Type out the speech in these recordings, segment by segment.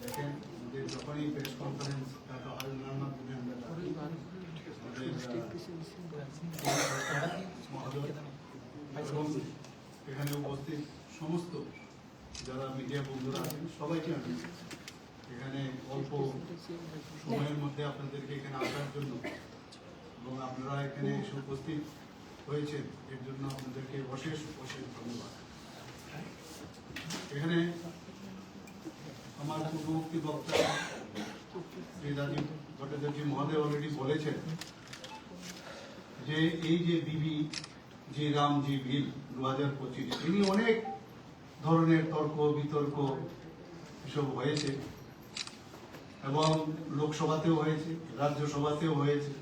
দেখেন যে যখনই প্রেস কনফারেন্স একটা হয় ওনার মাধ্যমে আমরা ডাকি। আমাদের, আহ, এবং এখানে উপস্থিত সমস্ত যারা মিডিয়া বন্ধুরা আছেন সবাইকে আমি এখানে অল্প সময়ের মধ্যে আপনাদেরকে এখানে আসার জন্য এবং আপনারা এখানে এসে উপস্থিত হয়েছেন এর জন্য আপনাদেরকে অশেষ অশেষ ধন্যবাদ এখানে আমার পূর্ববর্তী বক্তা শ্রী রাজীব ভট্টাচার্য মহোদয় অলরেডি বলেছেন যে এই যে বিবি জি রাম জি বিল দু হাজার পঁচিশ তিনি অনেক ধরনের তর্ক, বিতর্ক এসব হয়েছে এবং লোকসভাতেও হয়েছে, রাজ্যসভাতেও হয়েছে।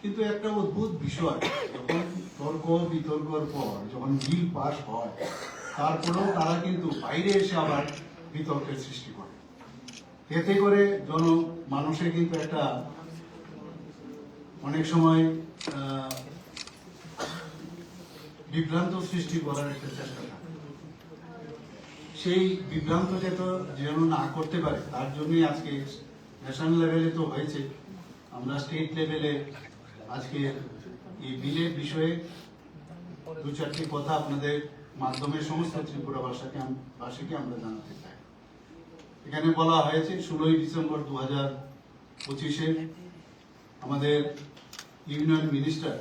কিন্তু একটা অদ্ভুত বিষয়, যখন তর্ক, বিতর্কর পর যখন বিল পাস হয়, তারপরেও তারা কিন্তু বাইরে এসে আবার বিতর্কের সৃষ্টি করে। এতে করে জন মানুষের কিন্তু একটা অনেক সময় বিভ্রান্ত সৃষ্টি করার একটা চেষ্টা থাকে। সেই বিভ্রান্ত যাতে যেন না করতে পারে, তার জন্যই আজকে ন্যাশনাল লেভেলে তো হয়েছে। আমরা স্টেট লেভেলে আজকে এই বিলের বিষয়ে দু চারটি কথা আপনাদের মাধ্যমে সমস্ত ত্রিপুরা ভাষাকে ভাষীকে আমরা জানাতে চাই। এখানে বলা হয়েছে ষোলোই ডিসেম্বর দু হাজার পঁচিশে আমাদের ইউনিয়ন মিনিস্টার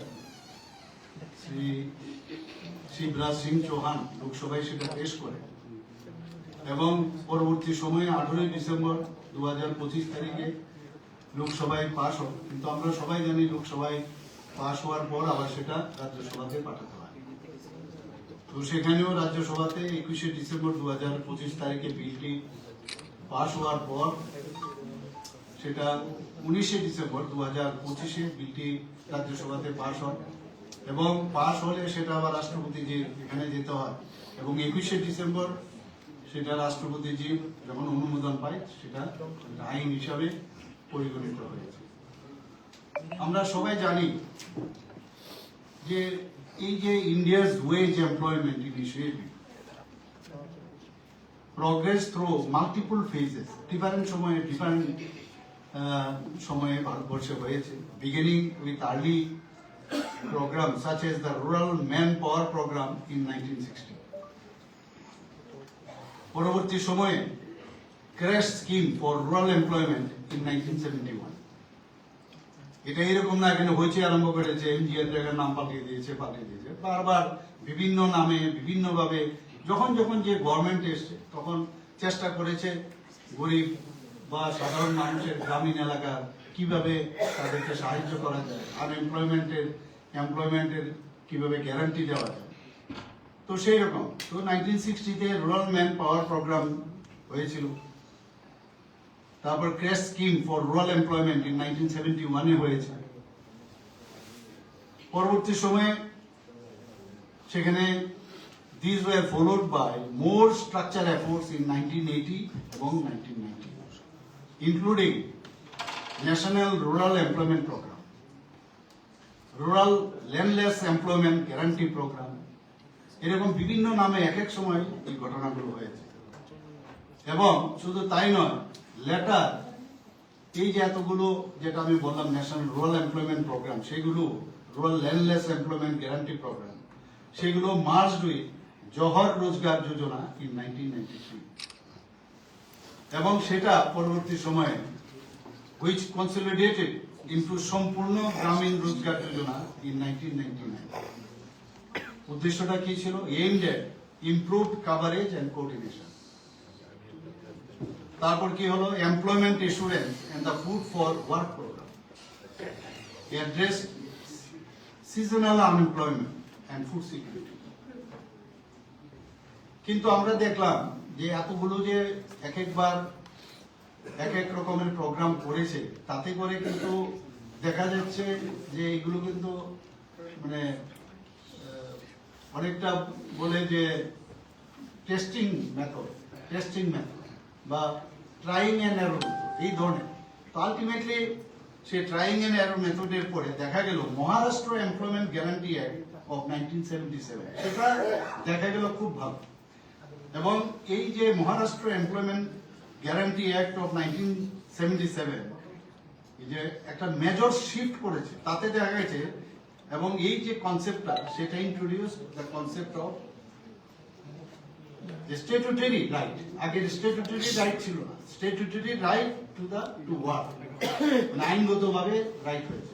শ্রী শিবরাজ সিং চৌহান লোকসভায় সেটা পেশ করে। এবং পরবর্তী সময়ে আঠেরোই ডিসেম্বর দু হাজার পঁচিশ তারিখে লোকসভায় পাশ হবে কিন্তু আমরা সবাই জানি লোকসভায় পাশ হওয়ার পর আবার সেটা রাজ্যসভাতে পাঠাতে হয়। তো সেখানেও রাজ্যসভাতে একুশে ডিসেম্বর দু হাজার পঁচিশ তারিখে বিলটি পাশ হওয়ার পর, সেটা উনিশে ডিসেম্বর দু হাজার পঁচিশে বিলটি রাজ্যসভাতে পাশ হয়। এবং পাশ হলে সেটা আবার রাষ্ট্রপতিজির এখানে যেতে হয়। এবং একুশে ডিসেম্বর সেটা রাষ্ট্রপতিজি যখন অনুমোদন পায়, সেটা আইন হিসাবে পরিগণিত হয়েছে। আমরা সবাই জানি যে এই যে India's wage employment initiative progress through multiple phases different সময়ে ডিফারেন্ট সময়ে ভারতবর্ষে হয়েছে। Beginning with early program such as the Rural Manpower Program in 1960. পরবর্তী সময়ে crash scheme for rural employment in 1971 এটা এরকম না এখানে হয়েছে, আরম্ভ করেছে এমজিআর জায়গার নাম পাল্টিয়ে দিয়েছে পাল্টিয়ে দিয়েছে। বারবার বিভিন্ন নামে বিভিন্ন ভাবে যখন যখন যে গভর্নমেন্ট এসছে, তখন চেষ্টা করেছে গরিব বা সাধারণ মানুষের গ্রামীণ এলাকার কীভাবে তাদেরকে সাহায্য করা যায় আনএমপ্লয়মেন্টের এমপ্লয়মেন্টের কীভাবে গ্যারান্টি দেওয়া যায়। তো সেই রকম। তো নাইনটিন সিক্সটিতে রুরাল ম্যান পাওয়ার প্রোগ্রাম হয়েছিল। তারপর crash scheme for rural employment in nineteen seventy ওয়ানে হয়েছে। পরবর্তী সময়ে সেখানে followed by more structure efforts in nineteen eighty এবং nineteen ninety including national rural employment programme rural landless employment guarantee programme এরকম বিভিন্ন নামে এক এক সময় এই ঘটনাগুলো হয়েছে। এবং শুধু তাই নয় লেটার এই যে এতগুলো যেটা আমি বললাম ন্যাশনাল রুরাল এমপ্লয়মেন্ট প্রোগ্রাম সেগুলো rural landless employment guarantee programme সেগুলো March with Jawahar Rozgar Yojana in nineteen এবং সেটা পরবর্তী সময়ে which consolidated into সম্পূর্ণ গ্রামীণ রোজগার যোজনা in 1999 উদ্দেশ্যটা কি ছিল? aimed at improved coverage and coordination তারপর কি হলো? Employment assurance and the food for work programme address seasonal unemployment and food security কিন্তু আমরা দেখলাম যে এতগুলো যে এক একবার এক এক রকমের প্রোগ্রাম করেছে, তাতে করে কিন্তু দেখা যাচ্ছে যে এগুলো কিন্তু মানে অনেকটা বলে যে টেস্টিং মেথড টেস্টিং মেথড বা ট্রাইং অ্যান্ড এরো এই ধরনের। তো আলটিমেটলি সেই ট্রাইং অ্যান্ড অ্যারো মেথডের পরে দেখা গেল Maharashtra employment guarantee act of nineteen seventy seven সেটা দেখা গেল খুব ভালো। এবং এই যে Maharashtra employment guarantee act of nineteen seventy seven যে একটা মেজর শিফট করেছে, তাতে দেখা গেছে, এবং এই যে কনসেপ্টটা সেটা introduce the concept of statutory right আগে স্ট্যাটুটরি রাইট ছিল না। Statutory right to the to work মানে আইনগতভাবে রাইট হয়েছে।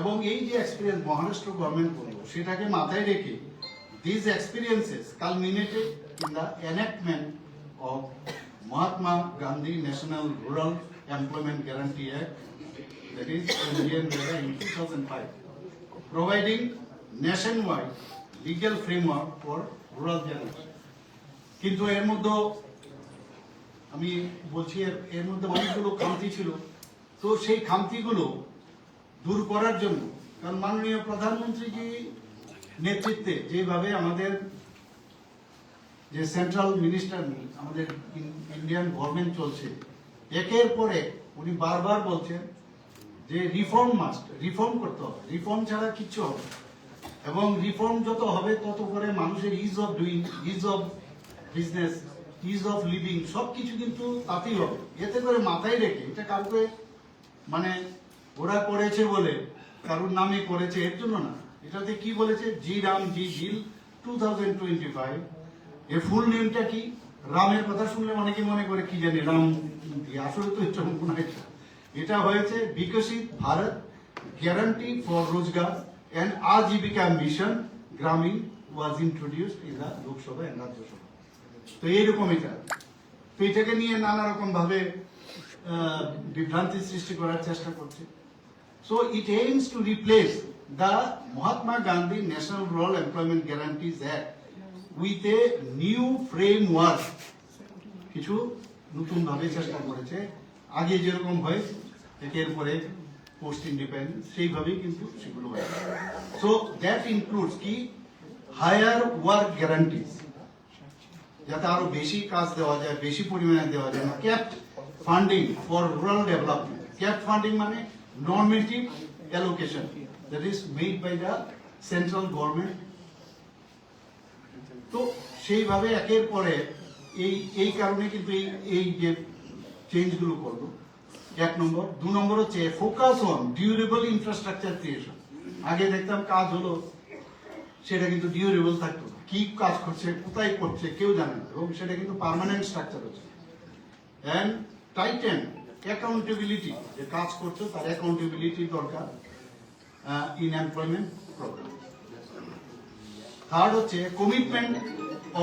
এবং এই যে এক্সপিরিয়েন্স মহারাষ্ট্র গভর্নমেন্ট করল, সেটাকে মাথায় রেখে this experiences culminated in the enactment of Mahatma Gandhi national rural employment guarantee act that is Indian Rega in 2005, providing nationwide legal framework for rural generation. কিন্তু এর মধ্যে আমি বলছি এর মধ্যে অনেকগুলো খামতি ছিল তো সেই খামতিগুলো দূর করার জন্য কারণ মাননীয় প্রধানমন্ত্রীজি নেতৃত্বে যেভাবে আমাদের যে সেন্ট্রাল মিনিস্টার আমাদের ইন্ডিয়ান গভর্নমেন্ট চলছে, একের পর এক উনি বারবার বলছেন যে রিফর্ম মাস্ট রিফর্ম করতে হবে। রিফর্ম ছাড়া কিচ্ছু হবে এবং রিফর্ম যত হবে, তত করে মানুষের ease of doing ease of business ease of living সব কিছু কিন্তু তাতেই হবে। এতে করে মাথায় রেখে, এটা কাউকে মানে ওরা করেছে বলে, কারোর নামে করেছে, এর জন্য না। এটাতে কি বলেছে? G RAM, G bill two thousand twenty five এর ফুল নেমটা কি? রামের কথা শুনলে অনেকে মনে করে, কি জানি, রাম আসলে তো এটা হয় এটা। হয়েছে Viksit Bharat guarantee for Rozgar and Ajeevika mission Gramin was introduced in the Lok Sabha and Rajya Sabha তো এইরকম এটা। তো এটাকে নিয়ে নানা রকম ভাবে বিভ্রান্তি সৃষ্টি করার চেষ্টা করছে। So it aims to replace the Mahatma Gandhi national rural employment guarantees act with a new framework কিছু নতুন ভাবে চেষ্টা করেছে। আগে যেরকম হয়, একের পরে পোস্ট ইন্ডিপেন্ডেন্স সেইভাবেই কিন্তু সেগুলো হয়। সো দ্যাট ইনক্লুডস কি? হায়ার ওয়ার্ক গ্যারান্টিজ যাতে আরও বেশি কাজ দেওয়া যায়, বেশি পরিমাণে দেওয়া যায়। Capped funding for rural development capped funding মানে normative allocation that is made by the central government তো সেইভাবে একের পরে এই এই কারণে কিন্তু এই এই যে চেঞ্জগুলো করল। এক নম্বর। দু নম্বর হচ্ছে focus on durable infrastructure creation আগে দেখতাম কাজ হলো, সেটা কিন্তু ডিউরেবল থাকতো না। কি কাজ করছে, কোথায় করছে, কেউ জানে না। এবং সেটা কিন্তু পার্মানেন্ট স্ট্রাকচার হচ্ছে। অ্যান্ড টাইটেন অ্যাকাউন্টেবিলিটি যে কাজ করছ, তার অ্যাকাউন্টেবিলিটি দরকার। ইন এমপ্লয়মেন্ট প্রোগ্রাম থার্ড হচ্ছে commitment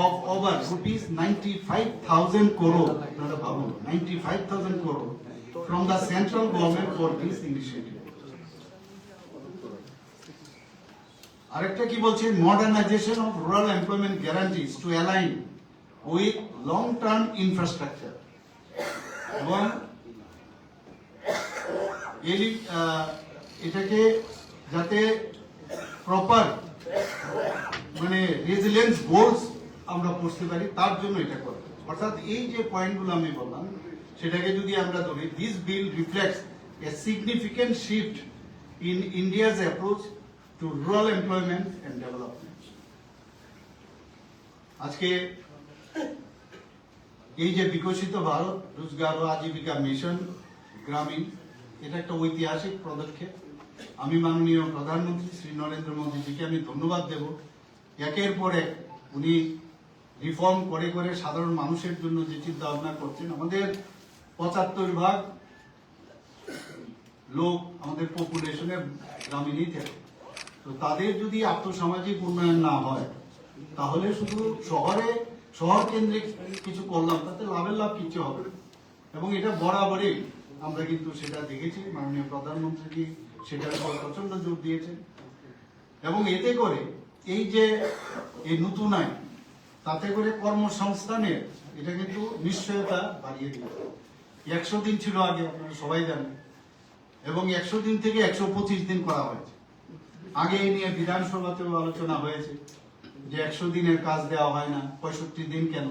of over rupees ninety five thousand crore আপনারা ভাবুন ninety five thousand crore from the central government for this initiative আরেকটা কি বলছে? Modernisation of rural employment guarantees to align with long term infrastructure এবং এটাকে যাতে proper মানে resilience goals আমরা পড়তে পারি, তার জন্য এটা করে অর্থাৎ এই যে পয়েন্টগুলো আমি বললাম, সেটাকে যদি আমরা ধরি this bill reflects a significant shift in India's approach to rural employment and development আজকে এই যে বিকশিত ভারত, রোজগার ও আজীবিকা মিশন গ্রামীণ, এটা একটা ঐতিহাসিক পদক্ষেপ। আমি মাননীয় প্রধানমন্ত্রী শ্রী নরেন্দ্র মোদীজিকে আমি ধন্যবাদ দেব। একের পর এক উনি রিফর্ম করে করে সাধারণ মানুষের জন্য যে চিন্তা ভাবনা করছেন, আমাদের পঁচাত্তর ভাগ লোক আমাদের পপুলেশনের গ্রামীণই থাকে। তো তাদের যদি আর্থসামাজিক উন্নয়ন না হয়, তাহলে শুধু শহরে শহর কেন্দ্রিক কিছু করলাম, তাতে লাভের লাভ কিছু হবে এবং এটা বরাবরই আমরা কিন্তু সেটা দেখেছি, মাননীয় প্রধানমন্ত্রী সেটার উপর প্রচণ্ড জোর দিয়েছেন। এবং এতে করে এই যে এই নতুন আইন, তাতে করে কর্মসংস্থানের এটা কিন্তু নিশ্চয়তা বাড়িয়ে দিবে। একশো দিন ছিল আগে, আপনারা সবাই জানেন। এবং একশো দিন থেকে একশো পঁচিশ দিন করা হয়েছে। আগে এই নিয়ে বিধানসভাতেও আলোচনা হয়েছে যে একশো দিনের কাজ দেওয়া হয় না, পঁয়ষট্টি দিন কেন?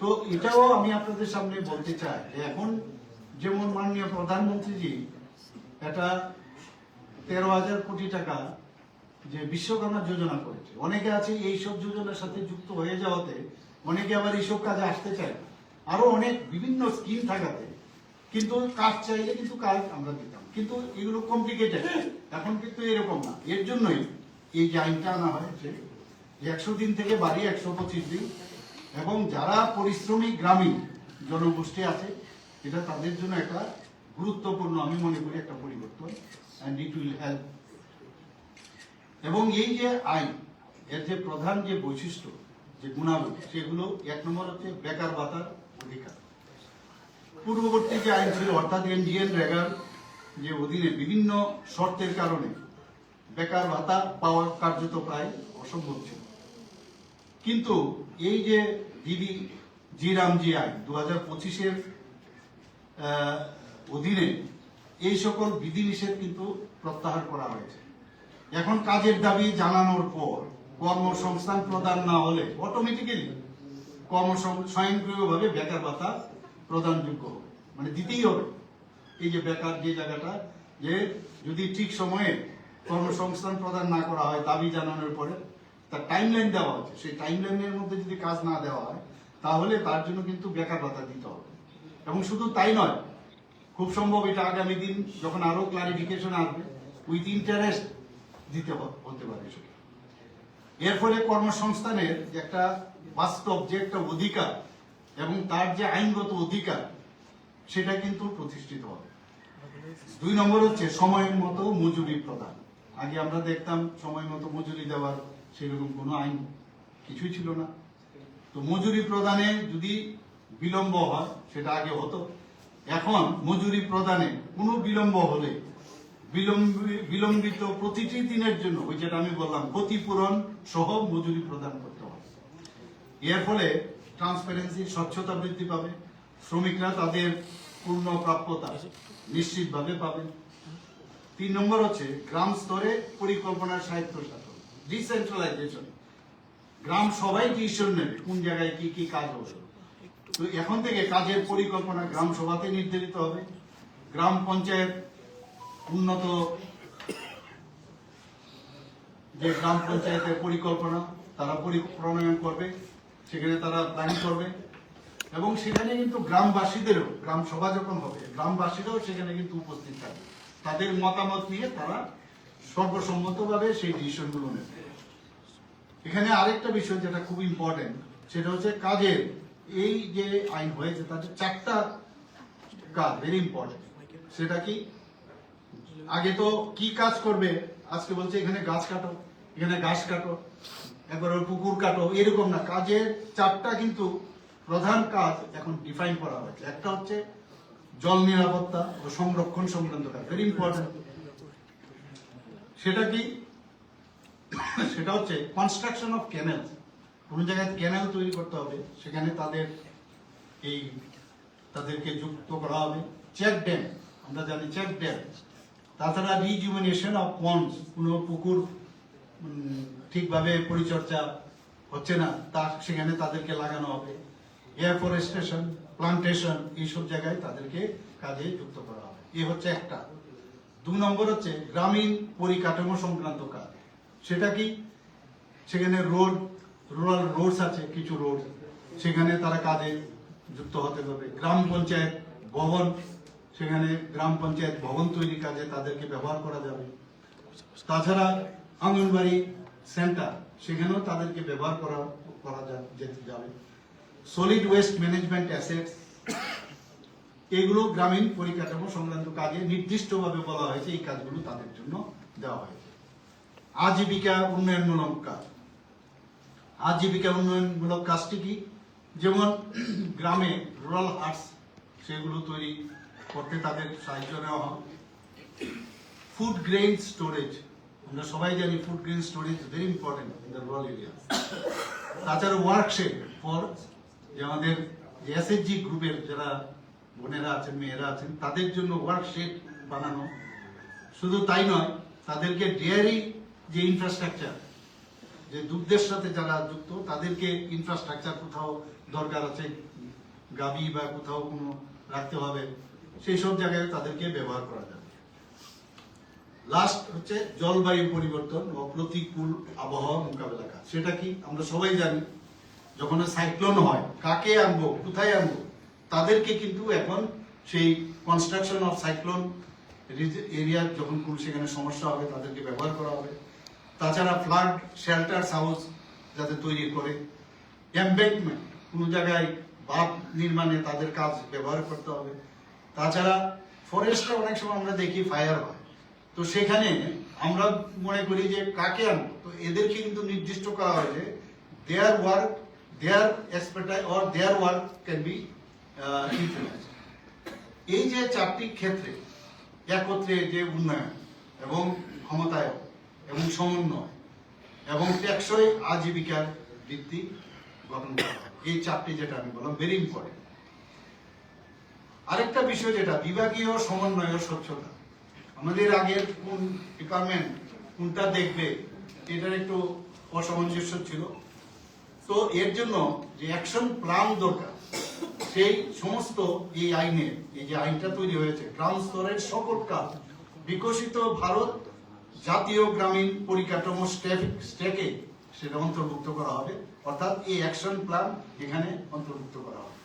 তো এটাও আমি আপনাদের সামনে বলতে চাই যে এখন যেমন মাননীয় প্রধানমন্ত্রীজি একটা তেরো হাজার কোটি টাকা যে বিশ্বকর্মা যোজনা করেছে। অনেকে আছে এই সব যোজনার সাথে যুক্ত হয়ে যাওয়াতে, অনেকে আবার এইসব কাজে আসতে চায়। আরও অনেক বিভিন্ন স্কিম থাকাতে, কিন্তু কাজ চাইলে কিন্তু কাজ আমরা দিতাম। কিন্তু এগুলো কমপ্লিকেটেড এখন কিন্তু এরকম না। এর জন্যই এই যে আইনটা আনা হয়েছে একশো দিন থেকে বাড়ি একশো পঁচিশ দিন। এবং যারা পরিশ্রমী গ্রামীণ জনগোষ্ঠী আছে এটা তাদের জন্য একটা গুরুত্বপূর্ণ, আমি মনে করি, একটা পরিবর্তন হেল্প এবং এই যে আইন, এর যে প্রধান যে বৈশিষ্ট্য, যে গুণাবলী, সেগুলো এক নম্বর হচ্ছে বেকার ভাতার অধিকার। পূর্ববর্তী যে আইন ছিল, অর্থাৎ এনজিএন রেগার যে অধীনে বিভিন্ন শর্তের কারণে বেকার ভাতা পাওয়া কার্যত প্রায় অসম্ভব ছিল। কিন্তু এই যে দিদি জি রামজি আইন দু হাজার পঁচিশের অধীনে এই সকল বিধিনিষেধ কিন্তু প্রত্যাহার করা হয়েছে। এখন কাজের দাবি জানানোর পর কর্মসংস্থান প্রদান না হলে অটোমেটিক্যালি কর্মসং- স্বয়ংক্রিয়ভাবে বেকার ভাতা প্রদানযোগ্য হবে। মানে দিতেই হবে। এই যে বেকার যে জায়গাটা, যে যদি ঠিক সময়ে কর্মসংস্থান প্রদান না করা হয় দাবি জানানোর পরে, তার টাইম লাইন দেওয়া হচ্ছে। সেই টাইম লাইনের মধ্যে যদি কাজ না দেওয়া হয়, তাহলে তার জন্য কিন্তু বেকার ভাতা দিতে হবে। এবং শুধু তাই নয়, খুব সম্ভব এটা আগামী দিন যখন আরও ক্লারিফিকেশন আসবে উইথ ইন্টারেস্ট দিতে হতে পারে সেটা। এর ফলে কর্মসংস্থানের একটা বাস্তব যে একটা অধিকার এবং তার যে আইনগত অধিকার, সেটা কিন্তু প্রতিষ্ঠিত হবে। দুই নম্বর হচ্ছে সময়ের মতো মজুরি প্রদান। আগে আমরা দেখতাম সময় মতো মজুরি দেওয়ার সেরকম কোনো আইন কিছুই ছিল না। তো মজুরি প্রদানে যদি বিলম্ব হয়, সেটা আগে হতো। এখন মজুরি প্রদানে কোনো বিলম্ব হলে বিলম্বি- বিলম্বিত প্রতিটি দিনের জন্য, ওই যেটা আমি বললাম, ক্ষতিপূরণ সহ মজুরি প্রদান করতে হবে এর ফলে ট্রান্সপারেন্সি স্বচ্ছতা বৃদ্ধি পাবে। শ্রমিকরা তাদের পূর্ণ প্রাপ্যতা নিশ্চিতভাবে পাবে। তিন নম্বর হচ্ছে গ্রাম স্তরে পরিকল্পনার সাহিত্য শাসন ডিসেন্ট্রালাইজেশন গ্রাম সবাই ডিসিশন নেবে? কোন জায়গায় কি কি কাজ হবে? তো এখন থেকে কাজের পরিকল্পনা গ্রাম সভাতে নির্ধারিত হবে। গ্রাম পঞ্চায়েত উন্নত যে গ্রাম পঞ্চায়েতের পরিকল্পনা, তারা প্রণয়ন করবে, সেখানে তারা প্ল্যানিং করবে। এবং সেখানে কিন্তু গ্রামবাসীদেরও, গ্রাম সভা যখন হবে, গ্রামবাসীরাও সেখানে কিন্তু উপস্থিত থাকবে। তাদের মতামত নিয়ে তারা সর্বসম্মতভাবে সেই ডিসিশনগুলো নেবে। এখানে আরেকটা বিষয় যেটা খুব ইম্পর্টেন্ট সেটা হচ্ছে কাজের এই যে আইন হয়েছে তাদের চারটা কাজ ভেরি ইম্পর্টেন্ট সেটা কি? আগে তো কি কাজ করবে? আজকে বলছে এখানে গাছ কাটো, এখানে গাছ কাটো, একবার ওই পুকুর কাটো, এরকম না। কাজের চারটা কিন্তু প্রধান কাজ এখন ডিফাইন করা হয়েছে। একটা হচ্ছে জল নিরাপত্তা ও সংরক্ষণ সংক্রান্ত কাজ ভেরি ইম্পর্টেন্ট সেটা কি? সেটা হচ্ছে কনস্ট্রাকশন অফ ক্যানেল কোন জায়গায় ক্যানেল তৈরি করতে হবে, সেখানে তাদের এই তাদেরকে যুক্ত করা হবে। চেক ড্যাম আমরা জানি চেক ড্যাম তাছাড়া রিজুমিনেশন অফ পন্ডস কোনো পুকুর ঠিকভাবে পরিচর্যা হচ্ছে না, তা সেখানে তাদেরকে লাগানো হবে। এয়ারফরেস্টেশন প্লান্টেশন এইসব জায়গায় তাদেরকে কাজে যুক্ত করা হবে। এ হচ্ছে একটা। দু নম্বর হচ্ছে গ্রামীণ পরিকাঠামো সংক্রান্ত কাজ। সেটা কি? সেখানে রোড রুরাল রোডস আছে, কিছু রোড সেখানে তারা কাজে যুক্ত হতে হবে। গ্রাম পঞ্চায়েত ভবন, সেখানে গ্রাম পঞ্চায়েত ভবন তৈরি কাজে তাদেরকে ব্যবহার করা যাবে। তাছাড়া আঙ্গনবাড়ি সেন্টার, সেখানেও তাদেরকে ব্যবহার করা করা যেতে যাবে। সলিড ওয়েস্ট ম্যানেজমেন্ট অ্যাসেটস এগুলো গ্রামীণ পরিকাঠামো সংক্রান্ত কাজে নির্দিষ্টভাবে বলা হয়েছে, এই কাজগুলো তাদের জন্য দেওয়া হয়েছে। আজীবিকা উন্নয়নমূলক কাজ। আজীবিকা উন্নয়নমূলক কাজটি কি? যেমন গ্রামে রুরাল হাটস সেগুলো তৈরি করতে তাদের সাহায্য নেওয়া হয়। ফুড গ্রেইন স্টোরেজ আমরা সবাই জানি food grain storage very important in the rural area তাছাড়া ওয়ার্কশেপ ফর যে আমাদের এসএসজি গ্রুপের যারা বোনেরা আছেন, মেয়েরা আছেন, তাদের জন্য ওয়ার্কশেপ বানানো। শুধু তাই নয়, তাদেরকে ডেয়ারি যে ইনফ্রাস্ট্রাকচার যে দুগ্ধের সাথে যারা যুক্ত, তাদেরকে ইনফ্রাস্ট্রাকচার কোথাও দরকার আছে গাবি বা কোথাও কোনো রাখতে হবে, সেই সব জায়গায় তাদেরকে ব্যবহার করা যাবে। লাস্ট হচ্ছে জলবায়ু পরিবর্তন ও প্রতিকূল আবহাওয়া মোকাবেলা কাজ। সেটা কি? আমরা সবাই জানি, যখন সাইক্লোন হয়, কাকে আনব, কোথায় আনব, তাদেরকে কিন্তু এখন সেই কনস্ট্রাকশন অফ সাইক্লোন এরিয়া যখন সেখানে সমস্যা হবে, তাদেরকে ব্যবহার করা হবে। তাছাড়া ফ্লাড শেল্টার হাউস যাতে তৈরি করে। এমবেঙ্কমেন্ট কোনো জায়গায় বাঁধ নির্মাণে তাদের কাজ ব্যবহার করতে হবে। তাছাড়া ফরেস্টে অনেক সময় আমরা দেখি ফায়ার হয়। তো সেখানে আমরা মনে করি যে কাকে আনব? তো এদেরকে কিন্তু নির্দিষ্ট করা হয় যে their work their expertise or their work can be utilise এই যে চারটি ক্ষেত্রে একত্রে যে উন্নয়ন এবং ক্ষমতায়ন এবং সমন্বয় এবং টেকসই আজীবিকার ভিত্তি গঠন করা এই চারটি যেটা আমি বললাম ভেরি ইম্পর্টেন্ট আরেকটা বিষয় যেটা, বিভাগীয় সমন্বয় স্বচ্ছতা। আমাদের আগের কোন ডিপার্টমেন্ট কোনটা দেখবে, এটার একটু অসামঞ্জস্য ছিল। তো এর জন্য যে অ্যাকশন প্ল্যান দরকার, সেই সমস্ত এই আইনে এই যে আইনটা তৈরি হয়েছে গ্রাম স্তরের সকল কাজ বিকশিত ভারত জাতীয় গ্রামীণ পরিকাঠামো স্টেক সেটা অন্তর্ভুক্ত করা হবে। অর্থাৎ এই অ্যাকশন প্ল্যান এখানে অন্তর্ভুক্ত করা হবে।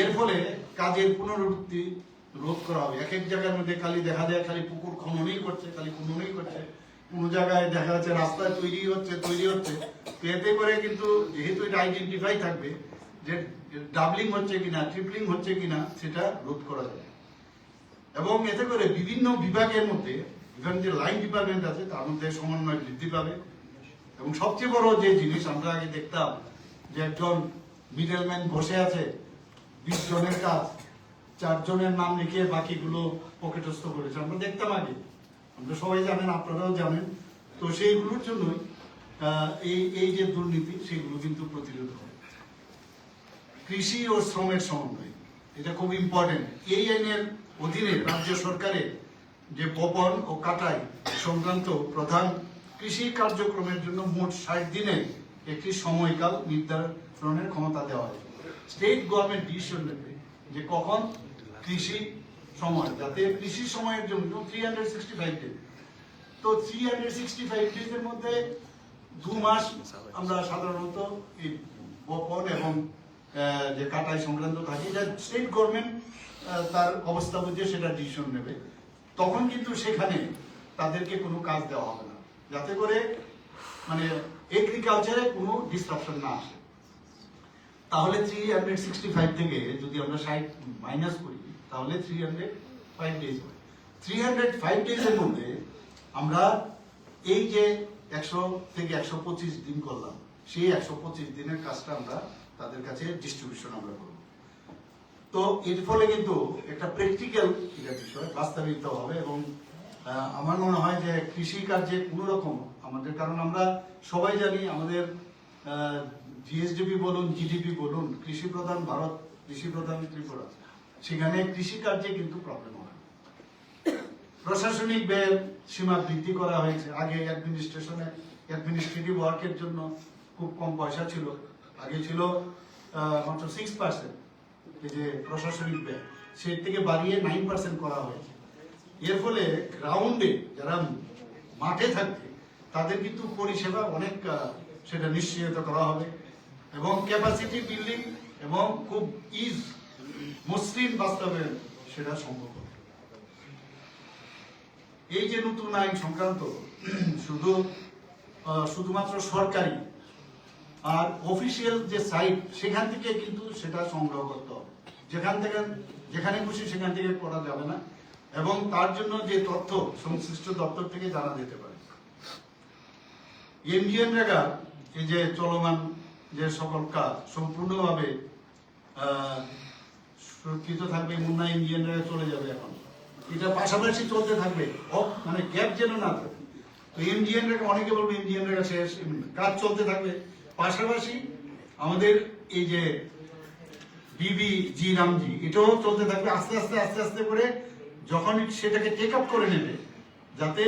এর ফলে কাজের পুনরাবৃত্তি রোধ করা হবে। এক এক জায়গার মধ্যে খালি দেখা যায় খালি পুকুর খননই করছে, খালি খননই করছে। কোনো জায়গায় দেখা যাচ্ছে রাস্তায় তৈরি হচ্ছে তৈরি হচ্ছে। এতে করে কিন্তু যেহেতু এটা আইডেন্টিফাই থাকবে যে ডাবলিং হচ্ছে কিনা ট্রিপলিং হচ্ছে কিনা, সেটা রোধ করা যাবে। এবং এতে করে বিভিন্ন বিভাগের মধ্যে বিভিন্ন যে লাইন ডিপার্টমেন্ট আছে, তার মধ্যে সমন্বয় বৃদ্ধি পাবে। এবং সবচেয়ে বড় যে জিনিস আমরা আগে দেখতাম, যে একজন মিডলম্যান বসে আছে, বিশ জনের কাজ চারজনের নাম লিখে বাকিগুলো পকেটস্থ করেছে। আমরা দেখতাম আগে। আমরা সবাই জানেন, আপনারাও জানেন। তো সেইগুলোর জন্যই এই এই যে দুর্নীতি, সেগুলো কিন্তু প্রতিরোধ হবে কৃষি ও শ্রমের সমন্বয়, এটা খুব ইম্পর্টেন্ট এই আইনের অধীনে রাজ্য সরকারের যে বপন ও কাটাই সংক্রান্ত প্রধান কৃষি কার্যক্রমের জন্য মোট ষাট দিনে একটি সময়কাল নির্ধারণের ক্ষমতা দেওয়া হয় স্টেট গভর্নমেন্ট ডিসিশন নেবে যে কখন কৃষি সময়, যাতে কৃষি সময়ের জন্য three hundred sixty five days তো থ্রি হান্ড্রেড সিক্সটি ফাইভ ডেজের মধ্যে দু মাস আমরা সাধারণত এই বপন এবং যে কাটাই সংক্রান্ত থাকে যা স্টেট গভর্নমেন্ট তার অবস্থা বুঝে সেটা ডিসিশন নেবে। তখন কিন্তু সেখানে তাদেরকে কোনো কাজ দেওয়া হবে না। যাতে করে মানে এগ্রিকালচারে কোনো ডিসরাপশন না আসে। তাহলে থ্রি হান্ড্রেড সিক্সটি ফাইভ থেকে যদি আমরা ষাট মাইনাস করি, তাহলে থ্রি হান্ড্রেড ফাইভ ডেজ হয়। থ্রি হান্ড্রেড ফাইভ ডেজের মধ্যে আমরা এই যে একশো থেকে একশো পঁচিশ দিন করলাম, সেই একশো পঁচিশ দিনের কাজটা আমরা তাদের কাছে ডিস্ট্রিবিউশন আমরা করব। তো এর ফলে কিন্তু একটা প্র্যাকটিক্যাল এটা বিষয়, বাস্তবিত হবে এবং আমার মনে হয় যে কৃষি কার্যে কোনো রকম আমাদের, কারণ আমরা সবাই জানি আমাদের জিএসডিপি বলুন জিডিপি বলুন, কৃষি প্রধান ভারত, কৃষি প্রধান ত্রিপুরা, সেখানে কৃষি কার্যে কিন্তু প্রবলেম হয়। প্রশাসনিক ব্যয় সীমা বৃদ্ধি করা হয়েছে। আগে অ্যাডমিনিস্ট্রেশনে অ্যাডমিনিস্ট্রেটিভ ওয়ার্কের জন্য খুব কম পয়সা ছিল। আগে ছিল মাত্র সিক্স পার্সেন্ট যে প্রশাসনিক ব্যয়, সেই থেকে বাড়িয়ে নাইন পার্সেন্ট করা হয়েছে। এর ফলে গ্রাউন্ডে যারা মাঠে থাকবে, তাদের কিন্তু পরিষেবা অনেক সেটা নিশ্চিত করা হবে। এবং ক্যাপাসিটি বিল্ডিং এবং খুব ইজ মসৃণ বাস্তবায়ন সেটা সম্ভব হবে। এই যে নতুন আইন সংক্রান্ত, শুধু শুধুমাত্র সরকারি আর অফিসিয়াল যে সাইট সেখান থেকে কিন্তু সেটা সংগ্রহ করতে যেখান থেকে, যেখানে খুশি সেখান থেকে করা যাবে না। এবং তার জন্য যে তথ্য সংশ্লিষ্ট দপ্তর থেকে জানা যেতে পারে। ইন্ডিয়ান রেগা এই যে চলমান যে সকল কাজ, সম্পূর্ণভাবে সুরক্ষিত থাকবে, মুন্না ইন্ডিয়ান রেগা চলে যাবে এখন। এটা পাশাপাশি চলতে থাকবে। মানে গ্যাপ যেন না থাকে। তো ইন্ডিয়ান রেখা অনেকে বলবে ইন্ডিয়ান রেখা শেষ, কাজ চলতে থাকবে। পাশাপাশি আমাদের এই যে বিবি জি রামজি, এটাও চলতে থাকবে, আস্তে আস্তে আস্তে আস্তে করে যখন সেটাকে টেক আপ করে নেবে, যাতে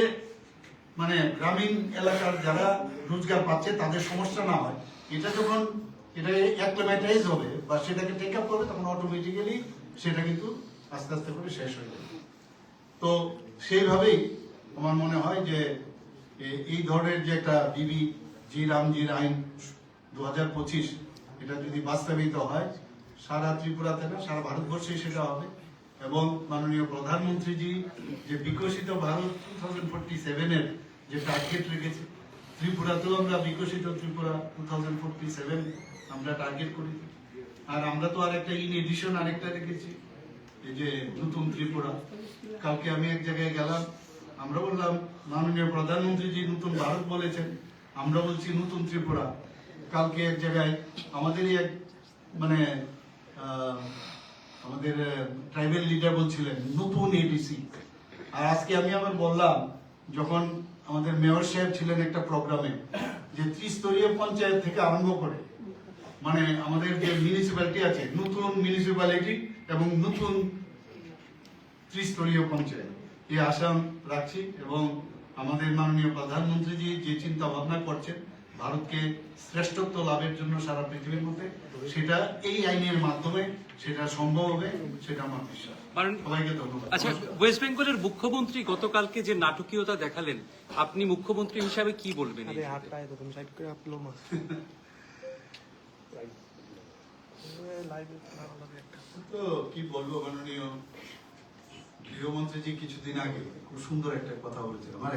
মানে গ্রামীণ এলাকার যারা রোজগার পাচ্ছে তাদের সমস্যা না হয়। এটা যখন এটা অ্যাক্লেমাটাইজ হবে বা সেটাকে টেক আপ করবে, তখন অটোমেটিক্যালি সেটা কিন্তু আস্তে আস্তে করে শেষ হয়ে যাবে। তো সেইভাবেই আমার মনে হয় যে এই ধরনের যে একটা বিবি জি রামজির আইন দু হাজার পঁচিশ, এটা যদি বাস্তবায়িত হয় সারা ত্রিপুরাতে না, সারা ভারতবর্ষে সেটা হবে। এবং মাননীয় প্রধানমন্ত্রীজি যে বিকশিত ভারত টু থাউজেন্ড ফোর্টি সেভেনের যে টার্গেট রেখেছে, ত্রিপুরাতেও আমরা বিকশিত Tripura two thousand forty seven আমরা টার্গেট করেছি। আর আমরা তো আরেকটা ইন এডিশন আরেকটা রেখেছি, এই যে নতুন ত্রিপুরা। কালকে আমি এক জায়গায় গেলাম, আমরা বললাম, মাননীয় প্রধানমন্ত্রীজি নতুন ভারত বলেছেন, আমরা বলছি নতুন ত্রিপুরা। কালকে এক জায়গায় আমাদেরই এক মানে আমাদের ট্রাইবেল লিডার বলছিলেন নতুন এডিসি আর আজকে আমি আবার বললাম, যখন আমাদের মেয়র সাহেব ছিলেন একটা প্রোগ্রামে যে ত্রিস্তরীয় পঞ্চায়েত থেকে আরম্ভ করে মানে আমাদের যে মিউনিসিপ্যালিটি আছে, নতুন মিউনিসিপ্যালিটি এবং নতুন ত্রিস্তরীয় পঞ্চায়েত। এই আসাম রাখছি এবং আমাদের মাননীয় প্রধানমন্ত্রীজি যে চিন্তা ভাবনা করছেন ভারতকে শ্রেষ্ঠত্ব লাভের জন্য সারা পৃথিবীর মধ্যে সেটা এই আইনের মাধ্যমে সেটা সম্ভব হবে সেটা আমার বিশ্বাস। আচ্ছা ওয়েস্ট বেঙ্গলের মুখ্যমন্ত্রী গতকালকে যে নাটকীয়তা দেখালেন আপনি মুখ্যমন্ত্রী হিসাবে কি বলবেন কি বলব মাননীয় গৃহমন্ত্রী যে কিছুদিন আগে খুব সুন্দর একটা কথা বলেছে মানে আমার